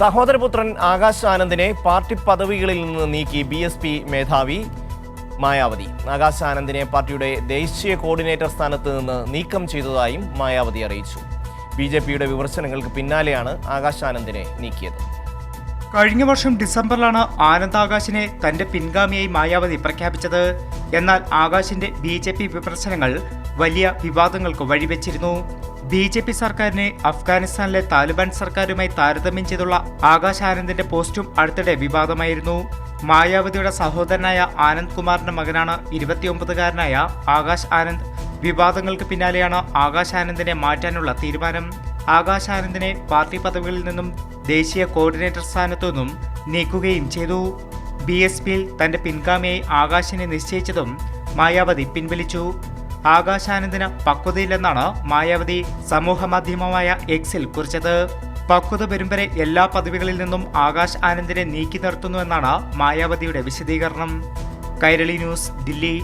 സഹോദരപുത്രൻ Akash ആനന്ദിനെ party പദവികളിൽ നിന്ന് നീക്കി ബി എസ് പി മേധാവി മായാവതി. ആകാശ് ആനന്ദിനെ പാർട്ടിയുടെ ദേശീയ കോർഡിനേറ്റർ സ്ഥാനത്ത് നിന്ന് നീക്കം ചെയ്തതായും മായാവതി അറിയിച്ചു. ബി ജെ പിയുടെ വിമർശനങ്ങൾക്ക് പിന്നാലെയാണ് ആകാശ് ആനന്ദിനെ നീക്കിയത്. കഴിഞ്ഞ വർഷം ഡിസംബറിലാണ് ആനന്ദ് ആകാശിനെ തന്റെ പിൻഗാമിയായി മായാവതി പ്രഖ്യാപിച്ചത്. എന്നാൽ ആകാശിന്റെ ബി ജെ പി വിമർശനങ്ങൾ വലിയ വിവാദങ്ങൾക്ക് വഴിവെച്ചിരുന്നു. ബി ജെ പി സർക്കാരിനെ അഫ്ഗാനിസ്ഥാനിലെ താലിബാൻ സർക്കാരുമായി താരതമ്യം ചെയ്തുള്ള ആകാശ് ആനന്ദിന്റെ പോസ്റ്റും അടുത്തിടെ വിവാദമായിരുന്നു. മായാവതിയുടെ സഹോദരനായ ആനന്ദ് കുമാറിന്റെ മകനാണ് ഇരുപത്തിയൊമ്പതുകാരനായ ആകാശ് ആനന്ദ്. വിവാദങ്ങൾക്ക് പിന്നാലെയാണ് ആകാശ് ആനന്ദിനെ മാറ്റാനുള്ള തീരുമാനം. ആകാശ് ആനന്ദിനെ പാർട്ടി പദവികളിൽ നിന്നും ദേശീയ കോർഡിനേറ്റർ സ്ഥാനത്തു നിന്നും നീക്കുകയും ചെയ്തു. ബി എസ് പിയിൽ തന്റെ പിൻഗാമിയായി ആകാശിനെ നിശ്ചയിച്ചതും മായാവതി പിൻവലിച്ചു. ആകാശ് ആനന്ദിന് പക്വതയില്ലെന്നാണ് മായാവതി സമൂഹമാധ്യമമായ എക്സിൽ കുറിച്ചത്. പക്വത വരെ എല്ലാ പദവികളിൽ നിന്നും ആകാശ് ആനന്ദിനെ നീക്കി നിർത്തുന്നുവെന്നാണ് മായാവതിയുടെ വിശദീകരണം. കൈരളി ന്യൂസ് ദില്ലി.